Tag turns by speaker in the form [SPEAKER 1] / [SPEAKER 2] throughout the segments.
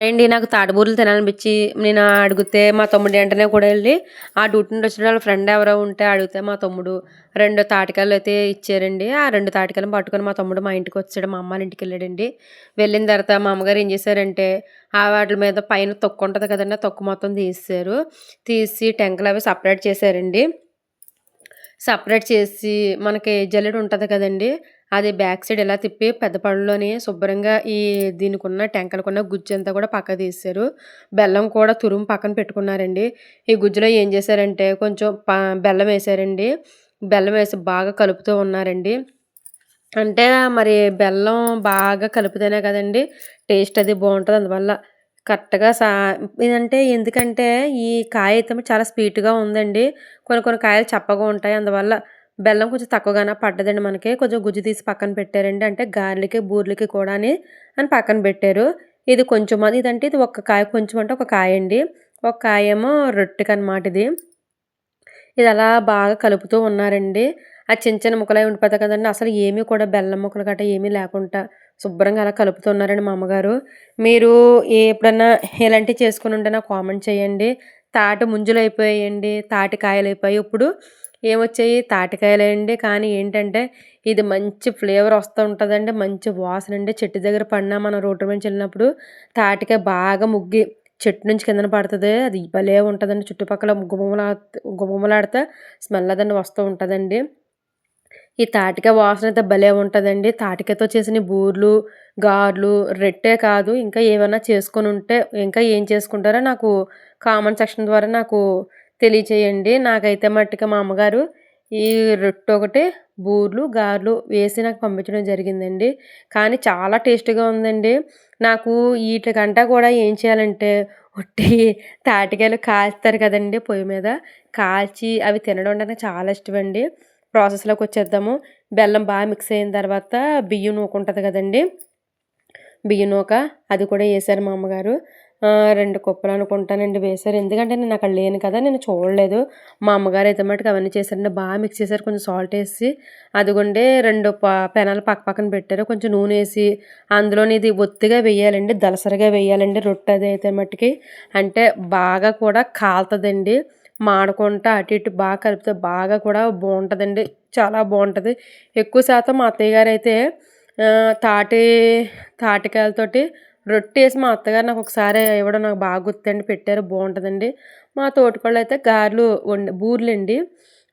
[SPEAKER 1] ఏండి నాకు తాటిబూరలు తినాలనిపించి నేను అడిగితే మా తమ్ముడు వెంటనే కూడా వెళ్ళి ఆ డ్యూటీ నుండి వచ్చిన వాళ్ళ ఫ్రెండ్ ఎవరో ఉంటే అడిగితే మా తమ్ముడు రెండు తాటికాయలు అయితే ఇచ్చారండి. ఆ రెండు తాటికాయలు పట్టుకొని మా తమ్ముడు మా ఇంటికి వచ్చాడు. మా అమ్మాళ్ళ ఇంటికి వెళ్ళాడండి. వెళ్ళిన తర్వాత మా అమ్మగారు ఏం చేశారంటే ఆ వాటి మీద పైన తొక్కు ఉంటుంది కదండి ఆ తొక్కు మొత్తం తీసారు తీసి టెంకలు అవి సపరేట్ చేశారండి. సపరేట్ చేసి మనకి జల్లెడ ఉంటుంది కదండి అది బ్యాక్ సైడ్ ఎలా తిప్పి పెద్ద పళ్ళలోని శుభ్రంగా ఈ దీనికి ఉన్న టెంకలకున్న గుజ్జు అంతా కూడా పక్క తీశారు. బెల్లం కూడా తురుము పక్కన పెట్టుకున్నారండి. ఈ గుజ్జులో ఏం చేశారంటే కొంచెం బెల్లం వేసారండి బెల్లం వేసి బాగా కలుపుతూ ఉన్నారండి. అంటే మరి బెల్లం బాగా కలిపితేనే కదండి టేస్ట్ అది బాగుంటుంది. అందువల్ల కరెక్ట్గా సా ఇదంటే ఎందుకంటే ఈ కాయ అయితే చాలా స్వీట్గా ఉందండి. కొన్ని కొన్ని కాయలు చప్పగా ఉంటాయి. అందువల్ల బెల్లం కొంచెం తక్కువగానే పడ్డదండి మనకి. కొంచెం గుజ్జు తీసి పక్కన పెట్టారండి. అంటే గారెలకి బూర్లకి కూడా అని పక్కన పెట్టారు. ఇది కొంచెం అది ఇదంటే ఇది ఒక కాయ కొంచెం అంటే ఒక కాయ అండి. ఒక కాయ ఏమో రొట్టెకి అనమాట ఇది. ఇది అలా బాగా కలుపుతూ ఉన్నారండి. ఆ చిన్న చిన్న ముక్కలై ఉండిపోతాయి కదండి. అసలు ఏమీ కూడా బెల్లం ముక్కలు గట్రా ఏమీ లేకుండా శుభ్రంగా అలా కలుపుతున్నారండి మా అమ్మగారు. మీరు ఎప్పుడన్నా ఇలాంటివి చేసుకుని ఉంటే నాకు కామెంట్ చేయండి. తాటి ముంజులు అయిపోయాయండి. తాటి కాయలు అయిపోయాయి. ఇప్పుడు ఏమొచ్చాయి? తాటికాయలండి. కానీ ఏంటంటే ఇది మంచి ఫ్లేవర్ వస్తూ ఉంటుందండి. మంచి వాసన అండి చెట్టు దగ్గర పడినా మనం రోడ్డు నుంచి వెళ్ళినప్పుడు తాటికాయ బాగా ముగ్గి చెట్టు నుంచి కిందన పడుతుంది. అది భలే ఉంటుందండి. చుట్టుపక్కల గుమ్మలా గుమ్మలాడితే స్మెల్ అదండి వస్తూ ఉంటుందండి. ఈ తాటికాయ వాసన అయితే భలే ఉంటుందండి. తాటికాయతో చేసిన బూర్లు గార్లు రెట్టే కాదు. ఇంకా ఏమైనా చేసుకొని ఉంటే ఇంకా ఏం చేసుకుంటారో నాకు కామెంట్ సెక్షన్ ద్వారా నాకు తెలియచేయండి. నాకైతే మట్టుగా మా అమ్మగారు ఈ రొట్టె ఒకటి బూర్లు గారెలు వేసి నాకు పంపించడం జరిగిందండి. కానీ చాలా టేస్ట్గా ఉందండి. నాకు వీటికంటా కూడా ఏం చేయాలంటే ఒట్టి తాటికాయలు కాల్స్తారు కదండి పొయ్యి మీద. కాల్చి అవి తినడం అంటే నాకు చాలా ఇష్టం అండి ప్రాసెస్లోకి వచ్చేద్దాము. బెల్లం బాగా మిక్స్ అయిన తర్వాత బియ్యం నూక ఉంటుంది కదండి. బియ్యం నూక అది కూడా వేసారు మా అమ్మగారు రెండు కుప్పలు అనుకుంటానండి వేశారు. ఎందుకంటే నేను అక్కడ లేను కదా నేను చూడలేదు. మా అమ్మగారు అయితే మటుకు అవన్నీ చేశారంటే బాగా మిక్స్ చేశారు. కొంచెం సాల్ట్ వేసి అదిగోండి రెండు పెనాలు పక్క పక్కన పెట్టారు. కొంచెం నూనె వేసి అందులోని ఇది ఒత్తిగా వేయాలండి. దలసరిగా వేయాలండి. రొట్టె అది అయితే మట్టుకి అంటే బాగా కూడా కాలుతుందండి. మాడకుండా అటు ఇటు బాగా కలిపితే బాగా కూడా బాగుంటుందండి. చాలా బాగుంటుంది. ఎక్కువ శాతం మా అత్తయ్య గారు అయితే తాటి తాటికాయలతోటి రొట్టె వేసి మా అత్తగారు నాకు ఒకసారి ఇవ్వడం నాకు బాగా గుర్తండి పెట్టారు బాగుంటుందండి. మా తోటికోళ్ళు అయితే గారెలు వండి బూర్లు అండి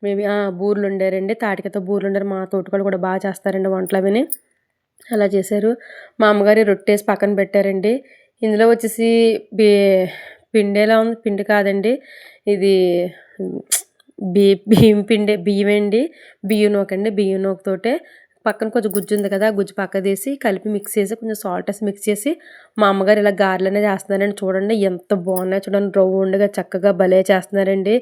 [SPEAKER 1] మేబీ బూర్లు ఉండారండి తాటికతో బూర్లు ఉండారు మా తోటికోళ్ళు కూడా బాగా చేస్తారండి వంటలు అవిని అలా చేశారు. మా అమ్మగారి రొట్టేసి పక్కన పెట్టారండి. ఇందులో వచ్చేసి బి పిండి ఎలా ఉంది? పిండి కాదండి. ఇది బి బియ్యం పిండి బియ్యం అండి బియ్యం నూకండి. బియ్యం నూకతోటే పక్కన కొంచెం గుజ్జు ఉంది కదా గుజ్జు పక్క తీసి కలిపి మిక్స్ చేసి కొంచెం సాల్ట్ వేసి మిక్స్ చేసి మా అమ్మగారు ఇలా గారెలు అనేది వేస్తున్నారండి. చూడండి ఎంత బాగున్నాయి. చూడండి రౌండ్గా చక్కగా భలే చేస్తున్నారండి.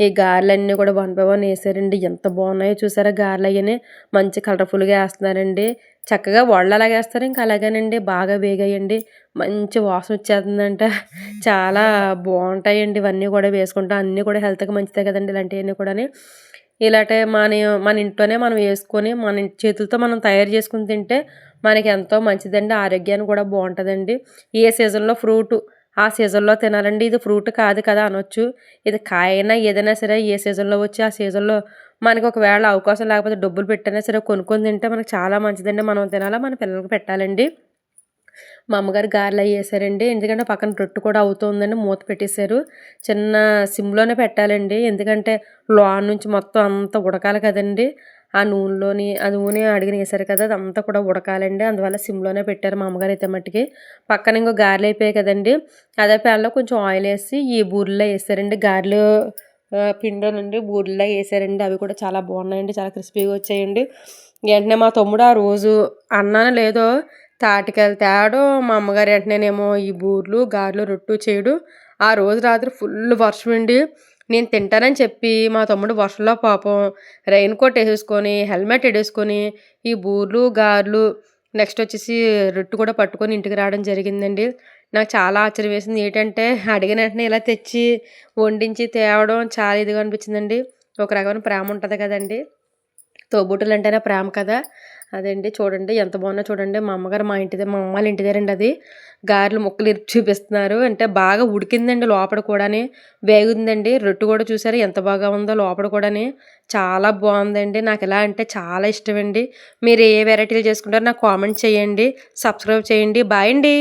[SPEAKER 1] ఈ గారెలన్నీ కూడా వన్ బై వన్ వేసారండి. ఎంత బాగున్నాయో చూసారా గారెలు అయ్యని. మంచి కలర్ఫుల్గా వేస్తున్నారండి. చక్కగా వడలు అలాగే వేస్తారు. ఇంకా అలాగేనండి. బాగా వేగాయండి. మంచి వాసన వచ్చేస్తుందంట. చాలా బాగుంటాయండి. ఇవన్నీ కూడా వేసుకుంటాం అన్నీ కూడా హెల్త్కి మంచిదే కదండి. ఇలాంటివన్నీ కూడా ఇలాంటి మన మన ఇంట్లోనే మనం వేసుకొని మన చేతులతో మనం తయారు చేసుకుని తింటే మనకి ఎంతో మంచిదండి. ఆరోగ్యానికి కూడా బాగుంటుందండి. ఏ సీజన్లో ఫ్రూట్ ఆ సీజన్లో తినాలండి. ఇది ఫ్రూట్ కాదు కదా అనొచ్చు. ఇది కాయైనా ఏదైనా సరే ఏ సీజన్లో వచ్చి ఆ సీజన్లో మనకి ఒకవేళ అవకాశం లేకపోతే డబ్బులు పెట్టినా సరే కొనుక్కొని తింటే మనకు చాలా మంచిదండి. మనం తినాలా? మన పిల్లలకు పెట్టాలండి. మా అమ్మగారు గారెలు అయ్యేసారండి ఎందుకంటే పక్కన రొట్టు కూడా అవుతుందని మూత పెట్టేశారు. చిన్న సిమ్లోనే పెట్టాలండి. ఎందుకంటే లోన్ నుంచి మొత్తం అంతా ఉడకాలి కదండి. ఆ నూనెలోని ఆ నూనె అడిగిన వేసారు కదా అదంతా కూడా ఉడకాలండి. అందువల్ల సిమ్లోనే పెట్టారు మా అమ్మగారు అయితే మట్టికి. పక్కన ఇంకో గారెలు అయిపోయాయి కదండి. అదే ప్యాన్లో కొంచెం ఆయిల్ వేసి ఈ బూరెలో వేసారండి. గారెలు పిండి నుండి బూరెల్లో వేసారండి. అవి కూడా చాలా బాగున్నాయండి చాలా క్రిస్పీగా వచ్చాయండి. వెంటనే మా తమ్ముడు ఆ రోజు అన్నాను లేదో తాటికాయలు తేడు. మా అమ్మగారు వెంటనేనేమో ఈ బూర్లు గారెలు రొట్టు చేయడు. ఆ రోజు రాత్రి ఫుల్ వర్షం అండి. నేను తింటానని చెప్పి మా తమ్ముడు వర్షంలో పాపం రెయిన్ కోట్ వేసేసుకొని హెల్మెట్ వేసుకొని ఈ బూర్లు గారెలు నెక్స్ట్ వచ్చేసి రొట్టు కూడా పట్టుకొని ఇంటికి రావడం జరిగిందండి. నాకు చాలా ఆశ్చర్యం వేసింది. ఏంటంటే అడిగిన వెంటనే ఇలా తెచ్చి వండించి తేవడం చాలా ఇదిగా అనిపించిందండి. ఒక రకమైన ప్రేమ ఉంటుంది కదండి. తోబుట్టులు అంటేనే ప్రేమ కదా. అదండి. చూడండి ఎంత బాగున్నా చూడండి. మా అమ్మగారు మా ఇంటి దగ్గర మా అమ్మ వాళ్ళ ఇంటి దగ్గరండి అది. గారెలు ముక్కలు ఇరిచి చూపిస్తున్నారు. అంటే బాగా ఉడికిందండి లోపల కూడాని. వేగుందండి. రొట్టు కూడా చూసారు ఎంత బాగా ఉందో లోపల కూడాని. చాలా బాగుందండి. నాకు ఇలా అంటే చాలా ఇష్టం అండి మీరు ఏ వెరైటీలు చేసుకుంటారో నాకు కామెంట్ చేయండి. సబ్స్క్రైబ్ చేయండి. బాయ్ అండి.